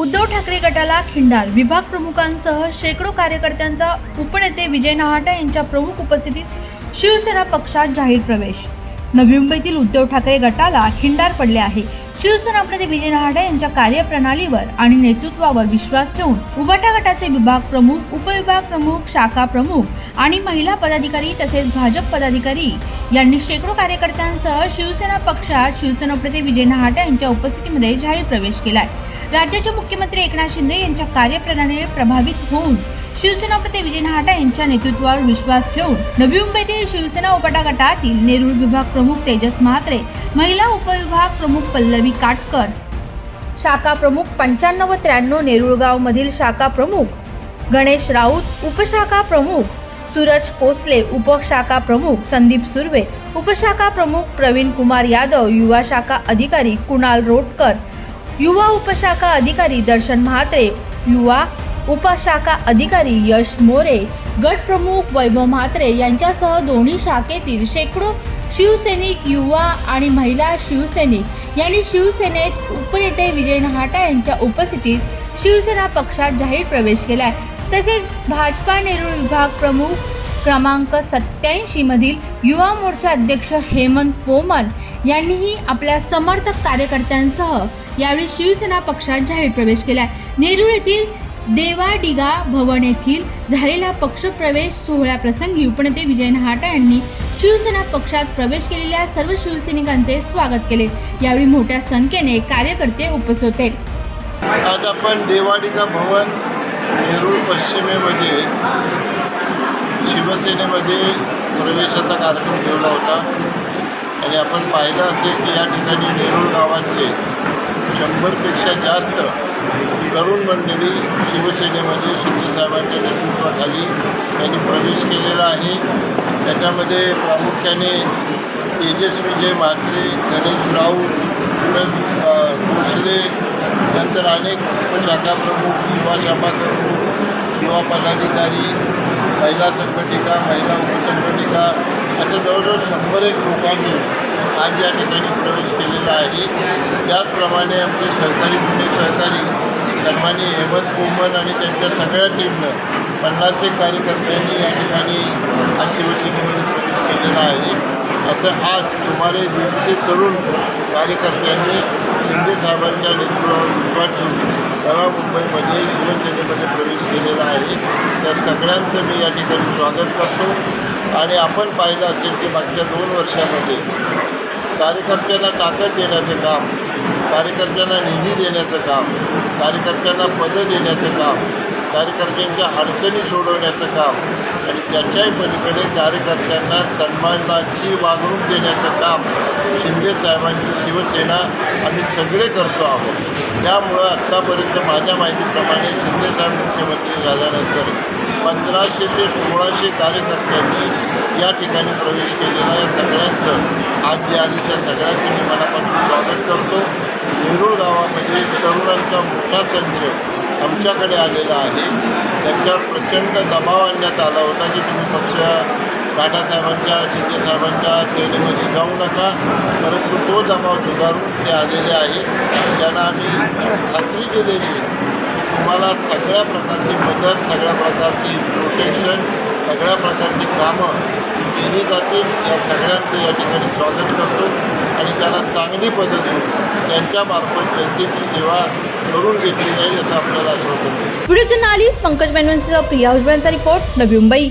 उद्धव ठाकरे गटाला खिंडार विभाग प्रमुखांसह शेकडो कार्यकर्त्यांचा उपनेते विजय नहाटा यांच्या प्रमुख उपस्थितीत शिवसेना पक्षात जाहीर प्रवेश. नवी मुंबईतील उद्धव ठाकरे गटाला खिंडार पडले आहे. शिवसेना प्रति विजय नहाटा यांच्या कार्यप्रणालीवर आणि नेतृत्वावर विश्वास ठेवून उबाटा गटाचे विभाग प्रमुख उपविभाग प्रमुख शाखा प्रमुख आणि महिला पदाधिकारी तसेच भाजप पदाधिकारी यांनी शेकडो कार्यकर्त्यांसह शिवसेना पक्षात शिवसेना प्रति विजय नहाटा यांच्या उपस्थितीमध्ये जाहीर प्रवेश केलाय. राज्याचे मुख्यमंत्री एकनाथ शिंदे यांच्या कार्यप्रणालीने प्रभावित होऊन शिवसेनापती विजय नहाटा यांच्या नेतृत्वावर विश्वास ठेवून नवी मुंबईतील शिवसेना उपटा गटातील नेरूळ विभाग प्रमुख तेजस म्हात्रे महिला उपविभाग प्रमुख पल्लवी काटकर शाखा प्रमुख पंच्याण्णव त्र्याण्णव नेरुळगावमधील शाखा प्रमुख गणेश राऊत उपशाखा प्रमुख सूरज कोसले उपशाखा प्रमुख संदीप सुर्वे उपशाखा प्रमुख प्रवीण कुमार यादव युवा शाखा अधिकारी कुणाल रोटकर युवा उपशाखा अधिकारी दर्शन म्हात्रे युवा उपशाखा अधिकारी यश मोरे गट प्रमुख वैभव म्हात्रे यांच्यासह दोन्ही शाखेतील शेकडो शिवसैनिक युवा आणि महिला शिवसैनिक यांनी शिवसेनेत उपनेते विजय नहाटा यांच्या उपस्थितीत शिवसेना पक्षात जाहीर प्रवेश केलाय. तसेच भाजपा नेरूळ विभाग प्रमुख क्रमांक सत्याऐंशी मधील युवा मोर्चा अध्यक्ष हेमंत पोमन यांनीही आपल्या समर्थक कार्यकर्त्यांसह यावेळी शिवसेना पक्षात जाहीर प्रवेश केला नेरूळ येथील देवाडिगा भवन येथील झालेल्या पक्षप्रवेश सोहळ्याप्रसंगी उपनेते विजय नहाटा यांनी शिवसेना पक्षात प्रवेश केलेल्या सर्व शिवसैनिकांचे स्वागत केले. यावेळी मोठ्या संख्येने कार्यकर्ते उपस्थित होते. आज आपण देवाडिगा भवन नेरूळ पश्चिमेमध्ये शिवसेनेमध्ये प्रवेशाचा कार्यक्रम ठेवला होता. आणि आपण पाहिलं असेल की या ठिकाणी नेरूळ गावातले शंभरपेक्षा जास्त तरुण मंडळी शिवसेनेमध्ये शिंदेसाहेबांच्या नेतृत्वाखाली त्यांनी प्रवेश केलेला आहे. त्याच्यामध्ये प्रामुख्याने तेजस्वीजय म्हात्रे गणेश राऊत पुनर भोसले नंतर अनेक उपशाखा प्रमुख युवा शाखा प्रमुख युवा पदाधिकारी महिला संघटिका महिला उपसंघटिका आता जवळजवळ शंभर एक लोकांनी आज या ठिकाणी प्रवेश केलेला आहे. त्याचप्रमाणे आमचे सहकारी पुणे सहकारी सन्माननीय हेमंत कोमन आणि त्यांच्या सगळ्या टीमनं पन्नास एक कार्यकर्त्यांनी या ठिकाणी आज शिवसेनेमध्ये प्रवेश केलेला आहे. असं आज सुमारे दीडशे तरुण कार्यकर्त्यांनी शिंदेसाहेबांच्या नेतृत्वावर विश्वास ठेवून नव्या मुंबईमध्ये शिवसेनेमध्ये प्रवेश केलेला आहे. त्या सगळ्यांचं मी या ठिकाणी स्वागत करतो. आणि आपण पाहिलं असेल की मागच्या दोन वर्षामध्ये कार्यकर्त्यांना ताकद देण्याचं काम कार्यकर्त्यांना निधी देण्याचं काम कार्यकर्त्यांना पदं देण्याचं काम कार्यकर्त्यांच्या अडचणी सोडवण्याचं काम आणि त्याच्याही पलीकडे कार्यकर्त्यांना सन्मानाची वागणूक देण्याचं काम शिंदे साहेबांची शिवसेना आम्ही सगळे करतो आहोत. त्यामुळं आत्तापर्यंत माझ्या माहितीप्रमाणे शिंदेसाहेब मुख्यमंत्री झाल्यानंतर पंधराशे ते सोळाशे कार्यकर्त्यांनी या ठिकाणी प्रवेश केलेला या सगळ्यांचं आज जे आले त्या सगळ्यांचं मी मनापासून स्वागत करतो. नेरूळ गावामध्ये तरुणांचा मोठा संच आमच्याकडे आलेला आहे. त्यांच्यावर प्रचंड दबाव आणण्यात आला होता की तुम्ही पक्ष बाटासाहेबांच्या शिंदेसाहेबांच्या श्रेणीमध्ये जाऊ नका. परंतु तो दबाव झुगारून ते आलेले आहेत. त्यांना आम्ही खात्री दिलेली तुम्हाला सगळ्या प्रकारची मदत सगळ्या प्रकारची प्रोटेक्शन सगळ्या प्रकारची कामं केली जातील. या सगळ्यांचं या ठिकाणी स्वागत करतो आणि त्यांना चांगली पद्धत त्यांच्यामार्फत जनतेची सेवा करून घेतली जाईल याचं आपल्याला आश्वासन देतो. व्हिडिओ जर्नालिस्ट पंकज मेनवंतसह प्रिया हुजबळांचा रिपोर्ट नवी मुंबई.